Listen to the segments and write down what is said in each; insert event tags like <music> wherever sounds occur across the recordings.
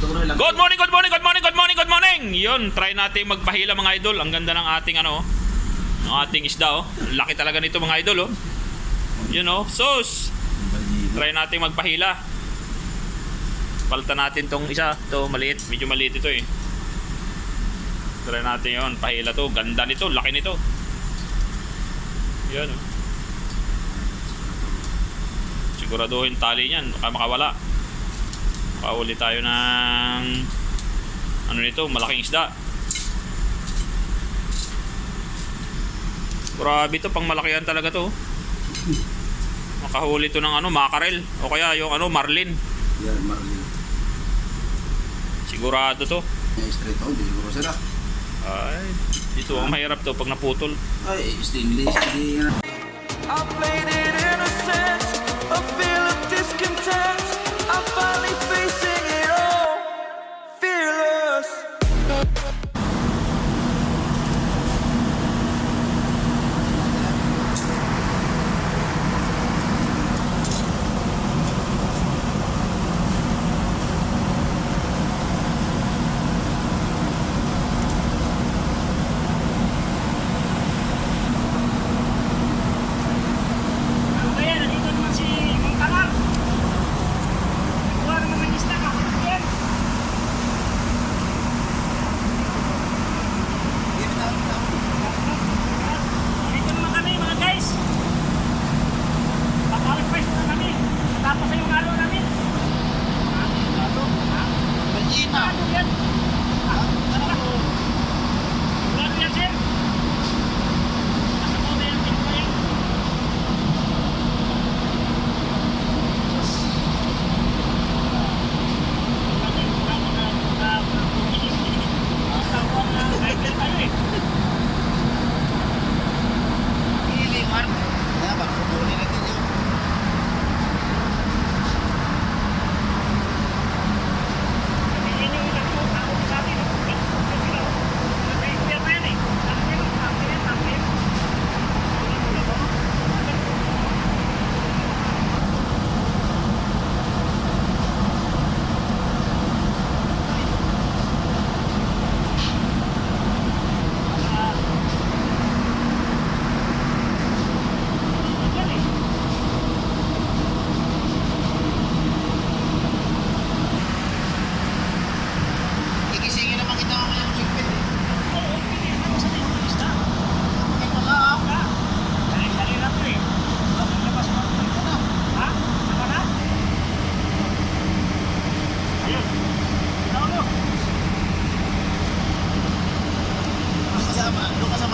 Good morning, good morning, good morning, good morning, good morning. Yun, try natin magpahila mga idol. Ang ganda ng ating ano, ng ating isda oh. Laki talaga nito mga idol oh. Yun oh, sus. Try natin magpahila. Palitan natin tong isa, to maliit, medyo maliit ito eh. Try natin 'yon, pahila to. Ganda nito, laki nito. Yan oh. Siguraduhin tali niyan, baka makawala. Pauli tayo ng ano nito, malaking isda. Grabe to, pang malakihan talaga to. Makahuli to ng ano, mackerel o kaya yung ano, marlin. Yan, Marlin. Sigurado to. Yung straight on, siguro sila. Ay, dito ang mahirap to pag naputol. Ay, stainless, hindi yan. I played it innocent, a feel of discontent. I'm finally facing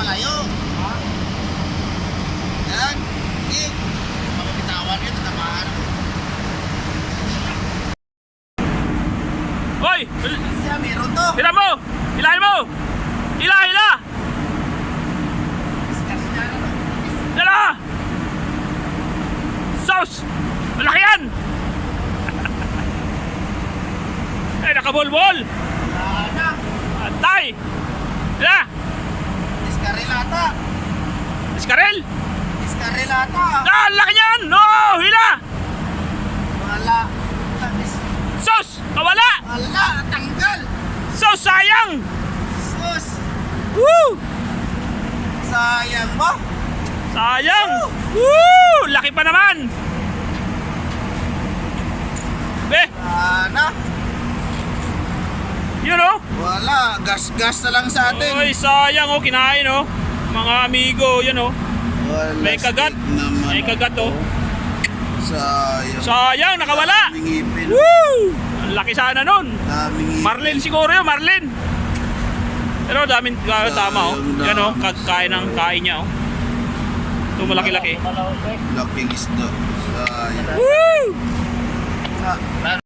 malayo. Yan. Sige. Mapapitawan yun, tatamaan. Hoy! Siya, meron to. Hila mo! Hilahin mo! Hila, hila! Discuss niya, ano? Hila! Sauce! Malaki yan! <laughs> Ay, nakabulbol! Ano? Antay! Hila! Diskarelata. Iskarel! Diskarelata. Ah, ang laki niyan! No! Hila! Wala. Sauce! Kawala! Wala, tanggal. Sauce, sayang! Sus. Woo! Sayang ba? Sayang! Woo! Laki pa naman! Be, Ana. yun oh! Wala, gas-gas na lang sa atin. Oy, sayang oh, kinain oh. Mga amigo, yan oh. Wala May kagat. May kagat oh. Sayang. Sayang, nakawala! Woo! Ang laki sana nun. Marlin siguro yun, Marlin. Pero daming, ah, tama oh. Yan oh, dami. kakain ng kain niya oh. Ito malaki-laki. Laking isda. Sayang. Woo! Ah,